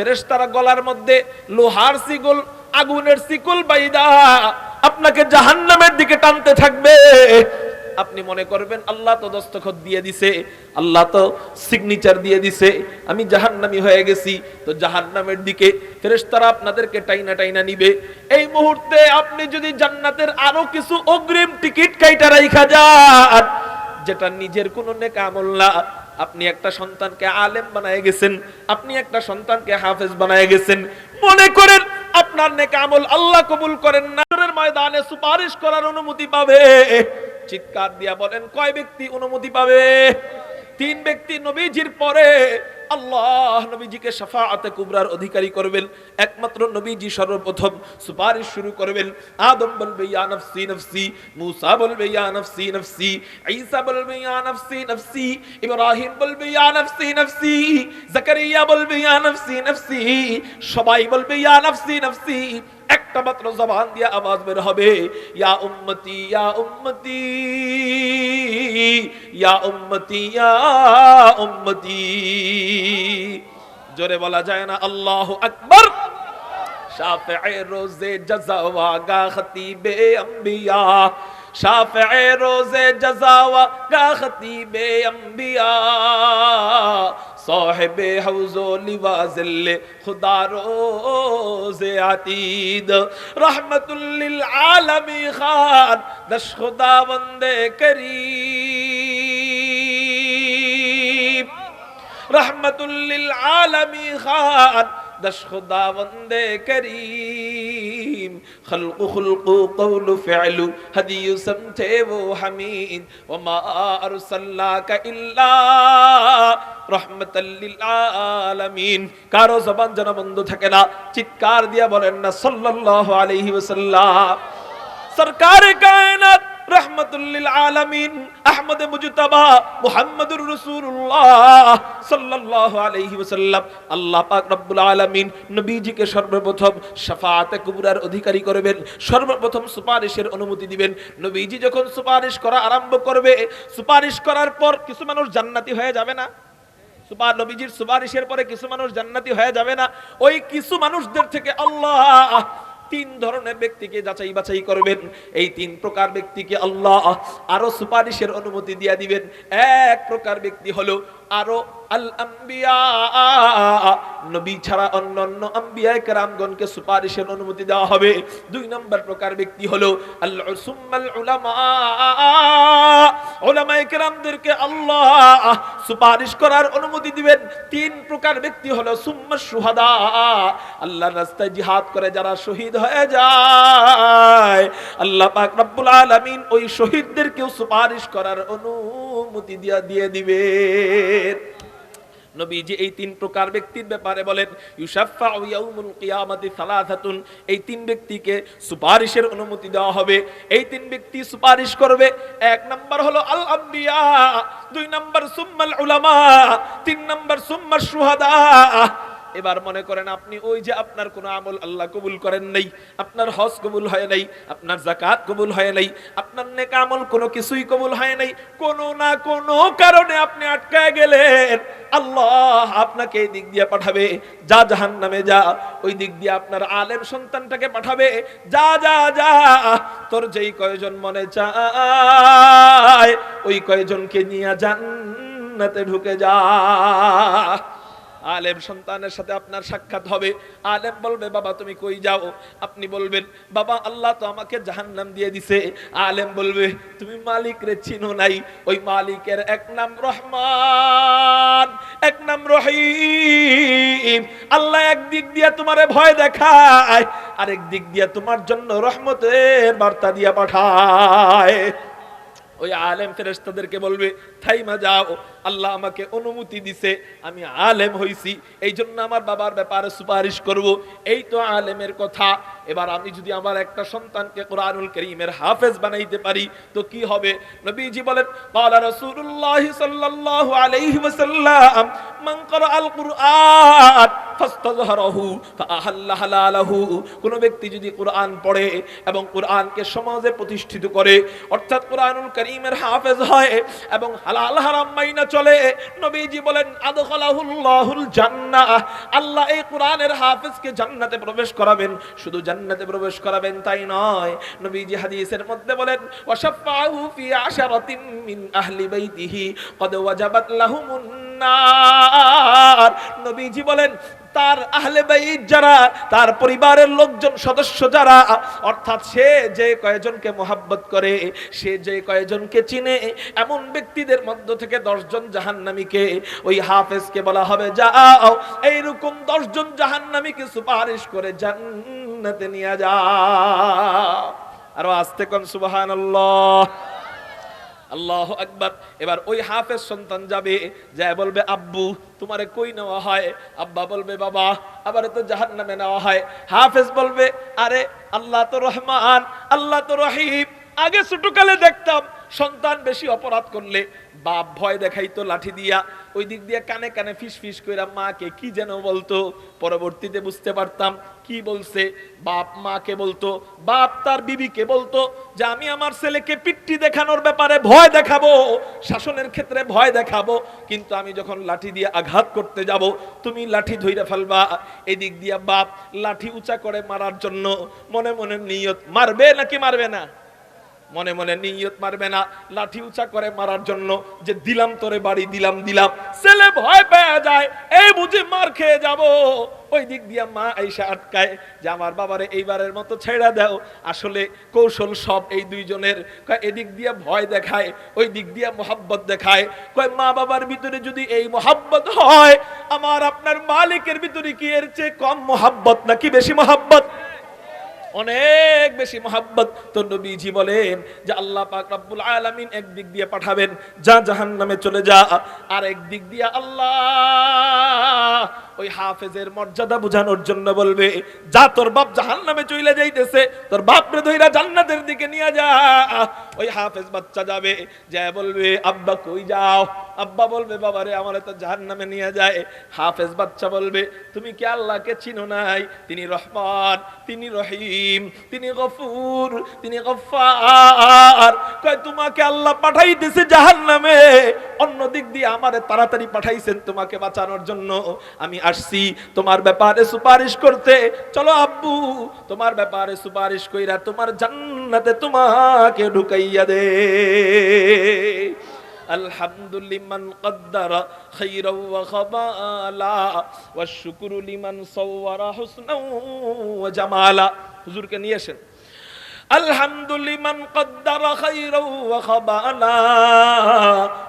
ফেরেশতারা গলার মধ্যে লোহার শিকল, আগুনের শিকল বাইদা। আপনাকে জাহান্নামের দিকে টানতে থাকবে। আপনি মনে করবেন, আল্লাহ তো দস্তখত দিয়ে দিছে, আল্লাহ তো সিগনেচার দিয়ে দিছে, আমি জাহান্নামি হয়ে গেছি। তো জাহান্নামের দিকে ফেরেশতারা আপনাদেরকে টাইনা টাইনা নিবে। এই মুহূর্তে আপনি যদি জান্নাতের আরও কিছু অগ্রিম টিকিট কাইটা রাইখা যান, যেটা নিজের কোনো নেক আমল না আপনি একটা সন্তানকে আলেম বানায় গেছেন, আপনি একটা সন্তানকে হাফেজ বানায় গেছেন, মনে করেন আপনার নেক আমল আল্লাহ কবুল করেন নাজরের ময়দানে সুপারিশ করার অনুমতি পাবে। চিৎকার দিয়া বলেন, কয় ব্যক্তি অনুমতি পাবে? তিন ব্যক্তি নবীজির পরে আল্লাহ নবীজিকে শাফাআতে কুবরার অধিকারী করবেন। একমাত্র নবীজি সর্বপ্রথম সুপারিশ শুরু করবেন। আদম বলবে, ইয়া নফসি নফসি। মুসা বলবে, ইয়া নফসি নফসি। ঈসা বলবে, ইয়া নফসি নফসি। ইব্রাহিম বলবে, ইয়া নফসি নফসি। জাকারিয়া বলবে, ইয়া নফসি নফসি। সবাই বলবে, ইয়া নফসি নফসি। একটা মাত্র জবান দিয়ে আওয়াজ বের হবে, ইয়া উম্মতি ইয়া উম্মতি ইয়া উম্মতি ইয়া উম্মতি। জোরে বলা যায় না, আল্লাহু আকবার। শাফিঈ রোজে জাযাওয়া গা খতিবে আম্বিয়া, শাফিঈ রোজে জাযাওয়া গা খতিবে আম্বিয়া। صاحب حوز و لوازل خدا روز عتید رحمت للعالمی خان دش خدا بند کریب رحمت للعالمی خان دش خدا بند کریب خلق خلق قول فعل هدي سمته وحميد وما أرسلناك إلا رحمة للعالمين কারও জবান যেন বন্ধ থাকে না চিৎকার দিয়া বলেন না সাল্লাল্লাহু আলাইহি ওয়াসাল্লাম সরকার কায়নাত রহমতুল্লিল আলামিন আহমদ মুজতবা মুহাম্মদুর রাসূলুল্লাহ সাল্লাল্লাহু আলাইহি ওয়াসাল্লাম। আল্লাহ পাক রব্বুল আলামিন নবীজিকে সর্বপ্রথম শাফাআতে কুবরার অধিকারী করবেন, সর্বপ্রথম সুপারিশের অনুমতি দিবেন। নবীজি যখন সুপারিশ করা আরম্ভ করবে, সুপারিশ করার পর কিছু মানুষ জান্নাতি হয়ে যাবে না। সুপার নবীজির সুপারিশের পরে কিছু মানুষ জান্নাতি হয়ে যাবে না। ওই কিছু মানুষদের থেকে আল্লাহ তিন ধরনের ব্যক্তিকে যাচাই বাছাই করবেন। এই তিন প্রকার ব্যক্তিকে আল্লাহ আরও সুপারিশের অনুমতি দিয়ে দিবেন। এক প্রকার ব্যক্তি হলো আরও আল আম্বিয়া নবী ছাড়া অন্য অন্য আম্বিয়ায় কেরামগণকে সুপারিশের অনুমতি দেওয়া হবে। দুই নম্বর প্রকার ব্যক্তি হলো আল্লাহ সুম্মাল উলামা ওলামায়ে কেরামদেরকে আল্লাহ সুপারিশ করার অনুমতি দিবেন। তিন প্রকার ব্যক্তি হলো সুম্মা সুহাদা। আল্লাহর রাস্তায় জিহাদ করে যারা শহীদ হয়ে যায়। আল্লাহ পাক রব্বুল আলামিন ওই শহীদদেরকেও সুপারিশ করার অনুমতি দিয়া দিয়ে দিবেন। নবীজি এই তিন প্রকার ব্যক্তির ব্যাপারে বলেন ইউসাফা ইয়াউমুল কিয়ামাতি সালাসাতুন এই তিন ব্যক্তিকে সুপারিশের অনুমতি দেওয়া হবে। এই তিন ব্যক্তি সুপারিশ করবে, এক নাম্বার হলো আল আম্বিয়া, দুই নাম্বার সুম্মাল উলামা, তিন নাম্বার সুম্মার সুহাদা এবার মনে করেন আপনি ওই যে আপনার কোনো আমল আল্লাহ কবুল করেন নাই, আপনার হজ কবুল হয় নাই, আপনার জাকাত কবুল হয় নাই, আপনার নেক আমল কোনো কিছুই কবুল হয় নাই, কোনো না কোনো কারণে আপনি আটকায় গেলেন। আল্লাহ আপনাকে এই দিক দিয়ে পাঠাবে, যা জাহান নামে যা, ওই দিক দিয়ে আপনার আলেম সন্তানটাকে পাঠাবে, যা যা যা, তোর যেই কয়জন মনে চায়, ওই কয়জনকে নিয়ে জান্নাতে ঢুকে যা। আলেম সন্তানের সাথে আপনার সাক্ষাৎ হবে। আলেম বলবে, বাবা, তুমি কই যাও? আপনি বলবেন, বাবা, আল্লাহ তো আমাকে জাহান্নাম দিয়ে দিছে। আলেম বলবে, তুমি মালিক রে, চিনো নাই। ওই মালিকের এক নাম রহমান, এক নাম রহিম। আল্লাহ এক দিক দিয়ে তোমারে ভয় দেখায়, আরেক দিক দিয়ে তোমার জন্য রহমতের বার্তা দিয়া পাঠায়। ওই আলেম ফেরেস্তাদেরকে বলবে, থাইমা যাও। আল্লাহ আমাকে অনুমতি দিছে আমি আলেম হইছি এই জন্য আমার বাবার ব্যাপারে সুপারিশ করব এই তো আলেমের কথা এবার আমি যদি আমার একটা সন্তানকে কোরআনুল করিমের হাফেজ বানাইতে পারি তো কি হবে নবীজি বলেন قال رسول الله صلى الله عليه وسلم من قرأ القرآن فاستظهره فأحل حلاله কোন ব্যক্তি যদি কোরআন পড়ে এবং কোরআনকে সমাজে প্রতিষ্ঠিত করে অর্থাৎ কোরআনুল করিমের হাফেজ হয় এবং হালাল হারাম মাইনা চলে। নবীজি বলেন, আদখলাহুল্লাহুল জান্নাহ। আল্লাহ এই কোরআনের হাফেজকে জান্নাতে প্রবেশ করাবেন। শুধু জান্নাতে প্রবেশ করাবেন তাই নয়। নবীজি হাদিসের মধ্যে বলেন, ওয়াশাফাহু ফি আশারাতিন মিন আহলি বাইতিহি, কদ ওয়াজাবাত লাহুমুন নবীজি বলেন তার আহলে বাইত যারা, তার পরিবারের লোকজন সদস্য যারা, অর্থাৎ সে যে কয়েকজনকে মোহাব্বত করে, সে যে কয়েকজনকে চিনে, এমন ব্যক্তিদের মধ্য থেকে দশজন জাহান্নামীকে, ওই হাফেজকে বলা হবে, যাও, এইরকম দশজন জাহান্নামীকে সুপারিশ করে জান্নাতে নিয়ে যাও। আরও আস্তে কোন আল্লাহ আকবার। এবার ওই হাফের সন্তান যাবে, যায় বলবে, আব্বু, তোমারে কই নেওয়া হয়? আব্বা বলবে, বাবা আবার তো জাহান নামে নেওয়া হয়। হাফেজ বলবে, আরে, আল্লাহ তো রহমান, আল্লাহ তো রহিম। আগে ছোটকালে দেখতাম সন্তান বেশি অপরাধ করলে বাপ ভয় দেখাইতো, লাঠি দিয়া। ওই দিক দিয়ে কানে কানে ফিস ফিস কইরা, মাকে কি যেন বলতো? পরবর্তীতে বুঝতে পারতাম কি বলছে। বাপ মাকে বলতো, বাপ তার বিবিকে বলতো যে, আমি আমার ছেলেকে পিট্টি দেখানোর ব্যাপারে ভয় দেখাবো, শাসনের ক্ষেত্রে ভয় দেখাবো। কিন্তু আমি যখন লাঠি দিয়ে আঘাত করতে যাব, তুমি লাঠি ধইরা ফেলবা। এদিক দিয়া বাপ লাঠি উঁচা করে মারার জন্য মনে মনে নিয়ত, মারবে নাকি মারবে না? মনে মনে নিয়ত মারবে না, লাঠি উঁচা করে মারার জন্য যে দিলাম তোরে বাড়ি, দিলাম দিলাম। ছেলে ভয় পেয়ে যায়, এই বুঝি মার খেয়ে যাব। ওই দিক দিয়া মা এসে আটকায় যে, আমার বাবারে এইবারের মতো ছেড়া দাও। আসলে কৌশল সব এই দুইজনের। কয়, এদিক দিয়ে ভয় দেখায়, ওই দিক দিয়ে মোহাব্বত দেখায়। কয়, মা বাবার ভিতরে যদি এই মোহাব্বত হয়, আমার আপনার মালিকের ভিতরে কি এর চেয়ে কম মোহাব্বত নাকি বেশি মোহাব্বত? অনেক বেশি মোহাব্বত। তো নবীজি বলেন যে আল্লাহ পাক রব্বুল আলামিন এক দিক দিয়ে পাঠাবেন, যা জাহান্নামে চলে যা, আর এক দিক দিয়ে আল্লাহ হাফেজের মর্যাদা বোঝানোর জন্য বলবে, যা তোর বাপ জাহান্নামে চইলে যাইতেছে, তোর বাপ রে ধইরা জান্নাতের দিকে নিয়ে যা। ওই হাফেজ বাচ্চা যাবে, যা বলবে, আব্বা কই যাও? আব্বা বলবে বাবা রে আমার তো জাহান্নামে নিয়ে যায়। হাফেজ বাচ্চা বলবে, তুমি কি আল্লাহকে চিনো নাই? তিনি রহমান, তিনি রহিম, তিনি গফুর, তিনি গফার কয়, তোমাকে আল্লাহ পাঠাইতেছে জাহান্নামে। অন্য দিক দিয়ে আমারে তাড়াতাড়ি পাঠাইছেন তোমাকে বাঁচানোর জন্য আমি আসছি তোমার ব্যাপারে সুপারিশ করতে চলো আব্বু তোমার ব্যাপারে সুপারিশ কইরা তোমার জান্নাতে তোমাকে ঢুকাইয়া দে الحمد لمن قدر خيرا وخبالا والشكر لمن صور حسنا وجمالا হুজুর কে নিয়ে আসেন الحمد لمن قدر خيرا وخبالا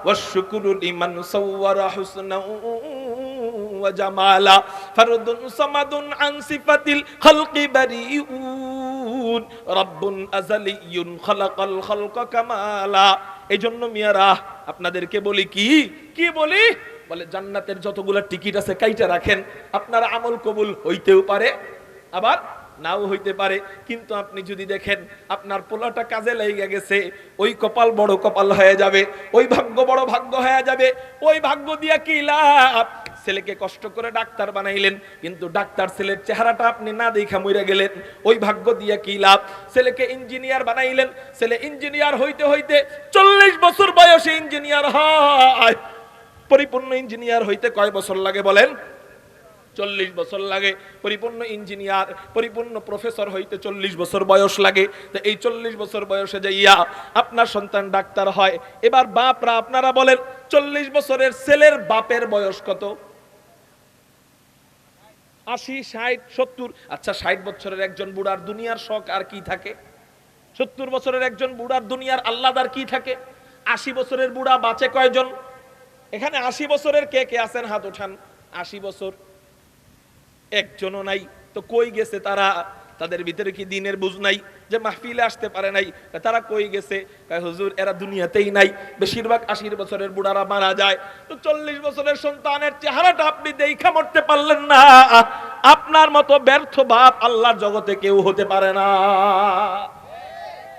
والشكر لمن صور حسنا وجمالا فرد صمد عن صفة الخلق بريئون رب أزلي خلق الخلق كمالا এই জন্য মিয়ারা আপনাদেরকে বলি কি কি বলি বলে জান্নাতের যতগুলো টিকিট আছে কাইটা রাখেন আপনার আমল কবুল হইতেও পারে আবার নাও হইতে পারে, কিন্তু আপনি যদি দেখেন আপনার পোলাটা কাজে লেগে গেছে, ওই কপাল বড় কপাল হয়ে যাবে, ওই ভাগ্য বড় ভাগ্য হয়ে যাবে, ওই ভাগ্য দিয়া কি লাভ? ছেলেকে কষ্ট করে ডাক্তার বানাইলেন, কিন্তু ডাক্তার ছেলের চেহারাটা আপনি না দেখা মরে গেলেন, ওই ভাগ্য দিয়া কি লাভ? ছেলেকে ইঞ্জিনিয়ার বানাইলেন, ছেলে ইঞ্জিনিয়ার হইতে হইতে চল্লিশ বছর বয়সে ইঞ্জিনিয়ার হয়। পরিপূর্ণ ইঞ্জিনিয়ার হইতে কয় বছর লাগে বলেন? চল্লিশ বছর লাগে। পরিপূর্ণ ইঞ্জিনিয়ার, পরিপূর্ণ প্রফেসর হইতে চল্লিশ বছর বয়স লাগে। তো এই চল্লিশ বছর বয়সে যাইয়া আপনার সন্তান ডাক্তার হয়। এবার বাপরা আপনারা বলেন, চল্লিশ বছরের ছেলের বাপের বয়স কত? আশি, ষাট, সত্তর। আচ্ছা ষাট বছরের একজন বুড়ার দুনিয়ার শখ আর কি থাকে? সত্তর বছরের একজন বুড়ার দুনিয়ার আল্লাহ আর কি থাকে? আশি বছরের বুড়া বাঁচে কয়জন? এখানে আশি বছরের কে কে আছেন? হাত ওঠান আশি বছর। একজনও নাই। তো কই গেছে তারা? তাদের ভিতরে কি দিনের বুঝ নাই? যে মাহফিলে আসতে পারে নাই। তারা কই গেছে? হুজুর, এরা দুনিয়াতেই নাই। বেশিরভাগ আশির বছরের বুড়ারা মারা যায়। তো চল্লিশ বছরের সন্তানের চেহারাটা আপনি দেখা মরতে পারলেন না। আপনার মতো ব্যর্থ বাপ আল্লাহর জগতে কেউ হতে পারে না।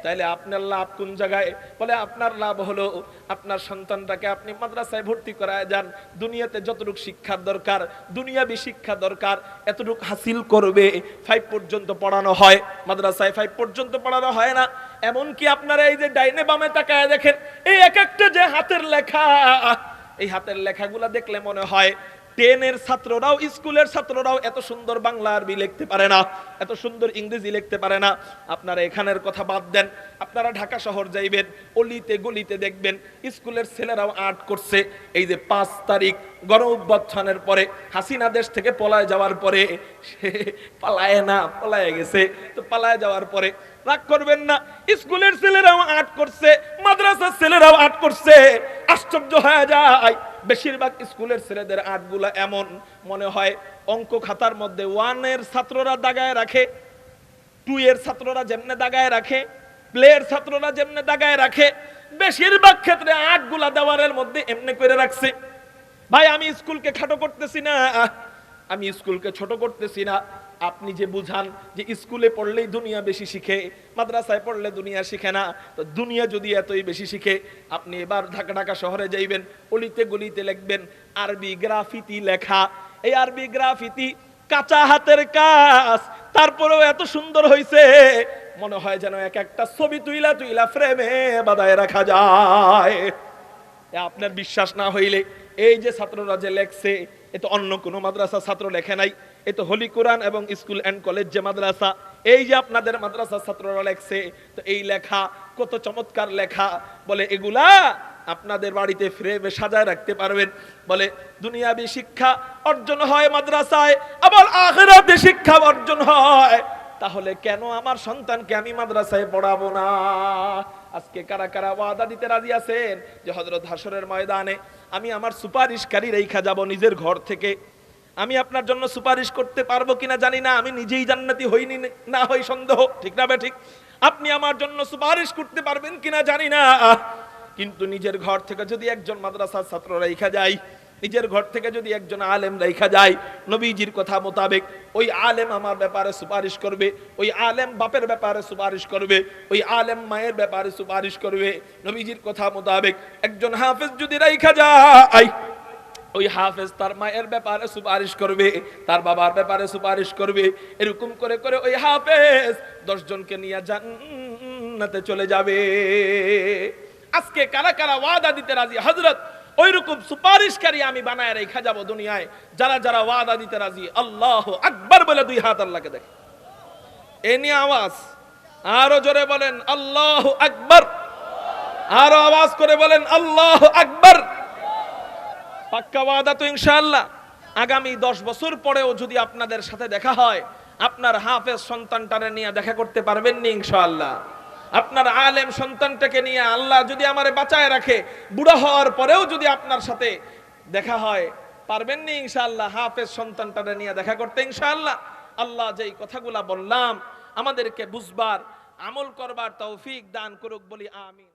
তাইলে আপনার লাভ কোন জায়গায়? বলে, আপনার লাভ হলো আপনার সন্তানটাকে আপনি মাদ্রাসায় ভর্তি করায় যান দুনিয়াতে যতটুকু শিক্ষার দরকার, দুনিয়াবি শিক্ষা দরকার, এতটুকু হাসিল করবে ফাইভ পর্যন্ত পড়ানো হয়। মাদ্রাসায় ফাইভ পর্যন্ত পড়ানো হয় না। এমন কি আপনারা এই যে ডাইনে বামে তাকায় দেখেন, এই এক একটা যে হাতের লেখা, এই হাতের লেখাগুলা দেখলে মনে হয় টেনের ছাত্ররাও, স্কুলের ছাত্ররাও এত সুন্দর বাংলা আরবি লিখতে পারে না, এত সুন্দর ইংরেজি লিখতে পারে না। আপনারা এখানের কথা বাদ দেন, আপনারা ঢাকা শহর যাইবেন, অলিতে গলিতে দেখবেন, স্কুলের ছেলেরাও আর্ট করছে। এই যে পাঁচ তারিখ গণ অভ্যুত্থানের পরে, হাসিনা দেশ থেকে পলায় যাওয়ার পরে, সে পালায় না, পলায় গেছে, তো পালায় যাওয়ার পরে রাগ করবেন না, স্কুলের ছেলেরাও আর্ট করছে, মাদ্রাসার ছেলেরাও আর্ট করছে, আশ্চর্য হয়ে যায়। বেশিরভাগ স্কুলের ছেলেদের আর্টগুলা এমন মনে হয়, অঙ্ক খাতার মধ্যে ওয়ানের ছাত্ররা দাগায় রাখে টু এর ছাত্ররা যেমনে দাগায় রাখে প্লেয়ের ছাত্ররা যেমনে দাগায় রাখে, বেশিরভাগ ক্ষেত্রে আর্টগুলা দেওয়ারের মধ্যে এমনি করে রাখছে। ভাই, আমি স্কুলকে খাটো করতেছি না, আমি স্কুলকে ছোট করতেছি না। আপনি যে বুঝান যে স্কুলে পড়লেই দুনিয়া বেশি শিখে, মাদ্রাসায় পড়লে দুনিয়া শিখে না, তো দুনিয়া যদি এতই বেশি শিখে, আপনি এবার ঢাকা ঢাকা শহরে যাইবেন, অলিতে গলিতে লিখবেন, আরবি গ্রাফিতি লেখা। এই আরবি গ্রাফিতি কাঁচা হাতের কাজ, তারপরেও এত সুন্দর হয়েছে মনে হয় যেন এক একটা ছবি তুইলা তুইলা ফ্রেমে বাদায় রাখা যায়। আপনার বিশ্বাস না হইলে, এই যে ছাত্ররা যে লেখছে, এ তো অন্য কোনো মাদ্রাসা ছাত্র লেখে নাই। এ তো হলি কোরআন এবং স্কুল অ্যান্ড কলেজ যে মাদ্রাসা, এই যে আপনাদের মাদ্রাসা ছাত্ররা লেখছে, তো এই লেখা কত চমৎকার লেখা। বলে, এগুলা আপনাদের বাড়িতে ফ্রেমে সাজায় রাখতে পারবেন। বলে, দুনিয়াবি শিক্ষা অর্জন হয় মাদ্রাসায়, আবার আখেরাতে শিক্ষা অর্জন হয়। তাহলে কেন আমার সন্তানকে আমি মাদ্রাসায় পড়াবো না? আজকে কারা কারা ওয়াদা দিতে রাজি আছেন? যে হজরত হাসরের ময়দানে আমি আমার সুপারিশকারী রেখা যাব নিজের ঘর থেকে। আমি আপনার জন্য সুপারিশ করতে পারব কিনা জানি না, আমি নিজেই জান্নাতি হইনি, না হই সন্দেহ, ঠিক না ঠিক? আপনি আমার জন্য সুপারিশ করতে পারবেন কিনা জানি না। কিন্তু নিজের ঘর থেকে যদি একজন মাদ্রাসার ছাত্র রেখা যায়, নিজের ঘর থেকে যদি একজন আলেম রেখা যায়, নবীজির কথা মোতাবেক ওই আলেম আমার ব্যাপারে সুপারিশ করবে, ওই আলেম বাপের ব্যাপারে সুপারিশ করবে, ওই আলেম মায়ের ব্যাপারে সুপারিশ করবে, নবীজির কথা মোতাবেক একজন হাফেজ যদি রেখা যায় ওই হাফেজ, তার মায়ের ব্যাপারে সুপারিশ করবে, তার বাবার ব্যাপারে সুপারিশ করবে। এরকম করে করে ওই হাফেজ দশজনকে নিয়ে জান্নাতে চলে যাবে। আজকে কারা কারা ওয়াদা দিতে রাজি? হজরত ওই রকম সুপারিশকারী আমি বানায় রেখা যাব দুনিয়ায়। যারা যারা ওয়াদা দিতে রাজি, আল্লাহ আকবার বলে দুই হাত আল্লাহকে দেখে। এ নিয়ে আওয়াজ। আরও জোরে বলেন, আল্লাহ আকবার। আরও আওয়াজ করে বলেন, আল্লাহ আকবার। পাক্কা ওয়াদা তো ইনশাআল্লাহ। আগামী দশ বছর পরেও যদি আপনাদের সাথে দেখা হয়, আপনার হাফেজ সন্তানটারে নিয়ে দেখা করতে পারবেন নি ইনশাআল্লাহ। আপনার আলেম সন্তানটাকে নিয়ে আল্লাহ যদি আমারে বাঁচায় রাখে, বুড়ো হওয়ার পরেও যদি আপনার সাথে দেখা হয়, পারবেন নি ইনশাআল্লাহ হাফেজ সন্তানটারে নিয়ে দেখা করতে ইনশাআল্লাহ। আল্লাহ যেই কথাগুলা বললাম, আমাদেরকে বুঝবার, আমল করবার তৌফিক দান করুক বলি আমিন।